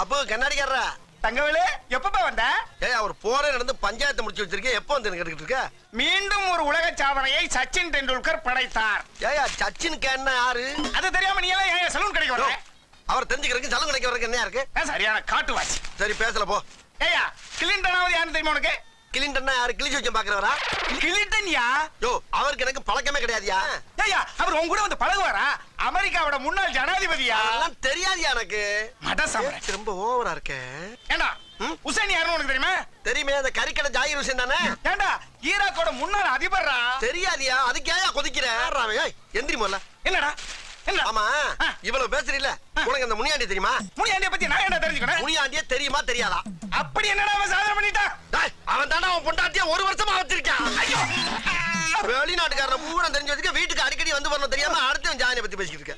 அப்போ கண்ணாடிக்காரரா? தங்கவேலு எப்பப்ப வந்த? ஏய் அவர் போரே நடந்து பஞ்சாயத்து முடிச்சு வச்சிருக்கேன் எப்போ வந்து கேட்டுக்கிட்டு இருக்க? மீண்டும் ஒரு உலக சாதனையை சச்சின் டெண்டுல்கர் படைத்தார். ஏயா சச்சின் கேன்னா யாரு? அது தெரியாம நீ எல்லாம் ஏன் சலூன் கடைக்கு வர அவர் தெரிஞ்சுக்கிறதுக்கு ஜலம் கிடைக்க வரைக்கும் என்ன இருக்கு? சரியான காட்டு வாசி? சரி பேசல போ. ஏயா கிளின்டனாவது யாருன்னு தெரியுமா உனக்கு? கிளின்டன்னா யாரு? கிழிச்சு வச்சு பாக்குறவரா கிளின்டன் யா அவருக்கு எனக்கு பழக்கமே கிடையாதுயா. ஏயா அவர் உன் கூட வந்து பழகுவாரா? அமெரிக்காவோட முன்னாள் ஜனாதிபதியா? அதெல்லாம் தெரியாதுயா எனக்கு. மத சமர. ரொம்ப ஓவரா இருக்க. ஏண்டா? உசேன் யாருன்னு உனக்கு தெரியுமா? தெரியுமே அந்த கறிக்கடை ஜாகிர் ஹுசேன் தானே? ஏண்டா ஈராக்கோட முன்னாள் அதிபர்ரா? தெரியாதியா அதுக்கு ஏன் கொதிக்கிற? எந்திரி முதல்ல. என்னடா? என்ன ஆமா. இவ்வளவு பேசுறீல ஆ. உனக்கு அந்த முனியாண்டி தெரியுமா? முனியாண்டிய பத்தி நான் என்ன தெரிஞ்சுக்கணும்? முனியாண்டியே தெரியுமா தெரியாதா? அப்படி என்னடா அவன் சாதனை பண்ணிட்டான்? அவன் தானே அவன் பொண்டாட்டிய ஒரு வருஷமா ஐயோ வெளிநாட்டுக்காரன் பூரா தெரிஞ்சு வச்சுக்க வீட்டுக்கு அடிக்கடி வந்து வரணும் தெரியாம அடுத்தவன் ஜானியை பத்தி பேசிக்கிட்டு இருக்க.